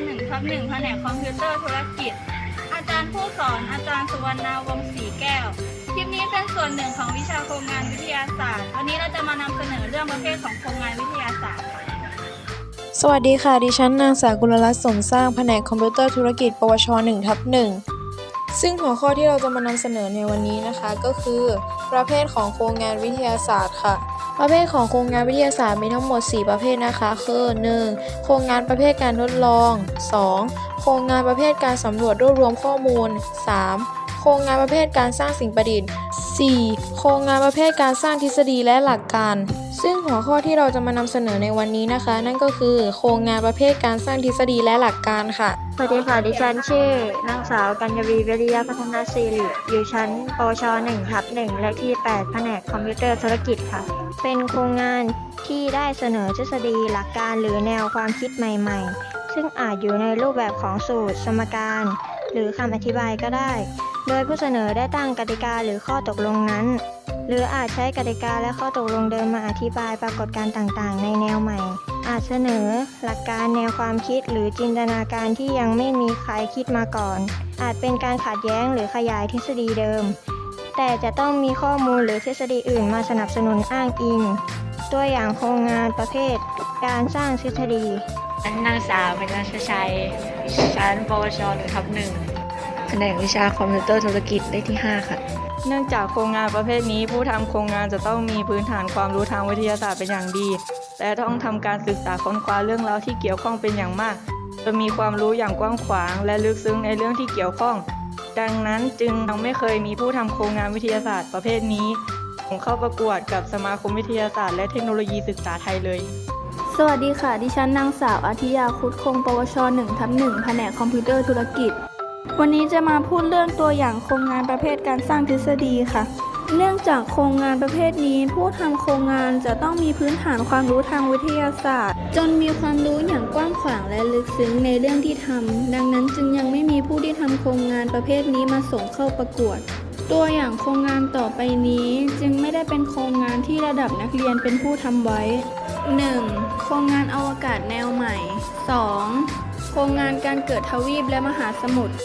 1ทับ1แผนกคอมพิวเตอร์ธุรกิจ อาจารย์ผู้สอนอาจารย์สุวรรณาวงศ์ศรีแก้ว คลิปนี้เป็นส่วนหนึ่งของวิชาโครงงานวิทยาศาสตร์ วันนี้เราจะมานำเสนอเรื่องประเภทของโครงงานวิทยาศาสตร์ สวัสดีค่ะ ดิฉันนางสาวกุลรัตน์สมสร้างแผนกคอมพิวเตอร์ธุรกิจ ปวช1ทับ1 ซึ่งหัวข้อที่เราจะมานำเสนอในวันนี้นะคะ ก็คือ ประเภทของโครงงานวิทยาศาสตร์ค่ะ ประเภทของโครงงานวิทยาศาสตร์มีทั้งหมด 4 ประเภทนะคะ คือ 1. โครงงานประเภทการทดลอง 2. โครงงานประเภทการสำรวจรวบรวมข้อมูล 3. โครงงานประเภทการสร้างสิ่งประดิษฐ์ 4. โครงงานประเภทการสร้างทฤษฎีและหลักการ ซึ่งหัวข้อที่เราจะมานำเสนอในวันนี้นะคะ นั่นก็คือ โครงงานประเภทการสร้างทฤษฎีและหลักการค่ะ วัสดีค่ะ ดิฉันชื่อนางสาวกัญญวีวิริยะพัฒนาศิริอยู่ชั้นปช1ทับ1และที่ 8 แผนกคอมพิวเตอร์ธุรกิจค่ะ เป็นโครงงานที่ได้เสนอทฤษฎีหลักการหรือแนวความคิดใหม่ ๆ ซึ่งอาจอยู่ในรูปแบบของสูตร สมการ หรือคำอธิบายก็ได้ โดยผู้เสนอได้ตั้งกติกาหรือข้อตกลงนั้น หรืออาจใช้กติกาและข้อตกลงเดิมมาอธิบายปรากฏการณ์ต่างๆ ในแนวใหม่ อาจเสนอหลักการแนวความคิดหรือจินตนาการที่ยังไม่มีใครคิดมาก่อน อาจเป็นการขัดแย้งหรือขยายทฤษฎีเดิม แต่จะต้องมีข้อมูลหรือทฤษฎีอื่นมาสนับสนุนอ้างอิง ตัวอย่างโครงงานประเภท การสร้างทฤษฎีนางสาวเป็นนางชชัยชั้นปวชหนึ่งทับหนึ่งแผนกวิชาคอมพิวเตอร์ธุรกิจเลขที่ 5 ค่ะ เนื่องจากโครงงานประเภทนี้ ผู้ทำโครงงานจะต้องมีพื้นฐานความรู้ทางวิทยาศาสตร์เป็นอย่างดี และต้องทำการศึกษาค้นคว้าเรื่องราวที่เกี่ยวข้องเป็นอย่างมากจะมีความรู้อย่างกว้างขวาง และลึกซึ้งในเรื่องที่เกี่ยวข้อง ดังนั้นจึงยังไม่เคยมีผู้ทำโครงงานวิทยาศาสตร์ประเภทนี้ส่งเข้าประกวดกับสมาคมวิทยาศาสตร์และเทคโนโลยีศึกษาไทยเลย สวัสดีค่ะ ดิฉันนางสาวอาทิยาคุดคง ปวช1ทับ1แผนกคอมพิวเตอร์ธุรกิจ วันนี้จะมาพูดเรื่องตัวอย่างโครงงานประเภทการสร้างทฤษฎีค่ะ เนื่องจากโครงงานประเภทนี้ ผู้ทำโครงงานจะต้องมีพื้นฐานความรู้ทางวิทยาศาสตร์ จนมีความรู้อย่างกว้างขวางและลึกซึ้งในเรื่องที่ทำดังนั้นจึงยังไม่มีผู้ที่ทำโครงงานประเภทนี้มาส่งเข้าประกวด ตัวอย่างโครงงานต่อไปนี้จึงไม่ได้เป็นโครงงานที่ระดับนักเรียนเป็นผู้ทำไว้ 1. โครงงานอวกาศแนวใหม่ 2. โครงงานการเกิดทวีปและมหาสมุทร